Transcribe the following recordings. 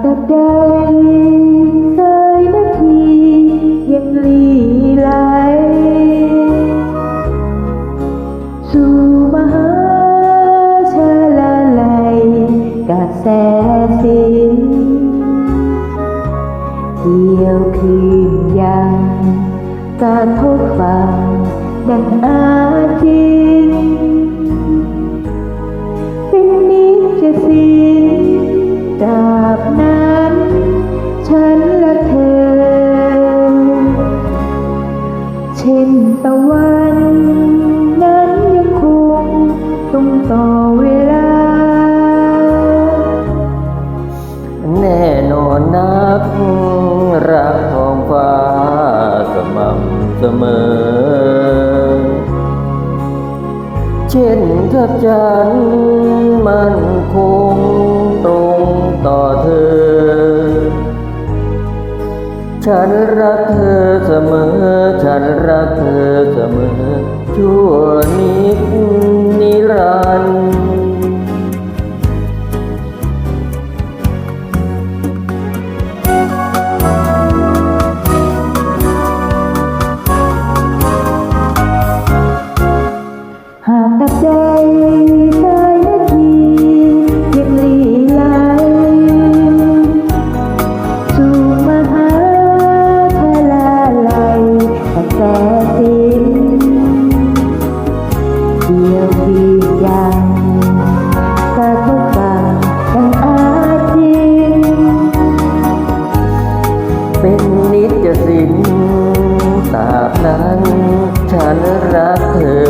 แต่ใดเคยนาทียังลีไหลสู่มหาชาลาลายกาแสสิเกี่ยวคืนยังการพบฟังดังอาจีาบนั้น ฉันและเธอ เช่นตะวันนั้นยังคงต้องต่อเวลา แน่นอนนัก รักท้องฟ้าสม่ำเสมอ เช่นทับจันมันคง ฉันรักเธอเสมอ ฉันรักเธอเสมอชั่วนิดนิรันดร์ เดียวที่ยังกระทบฟังดังอาจินเป็นนิจสินตราบนั้นฉันรักเธอ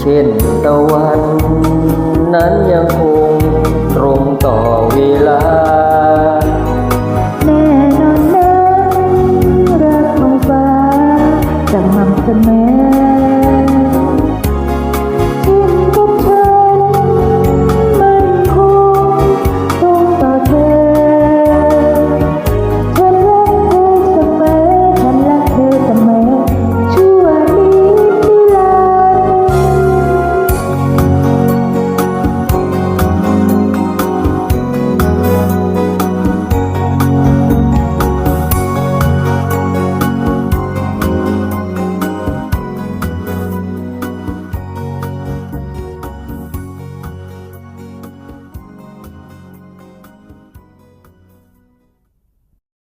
เช่นตะวันนั้นยังคงตรงต่อเวลา 没。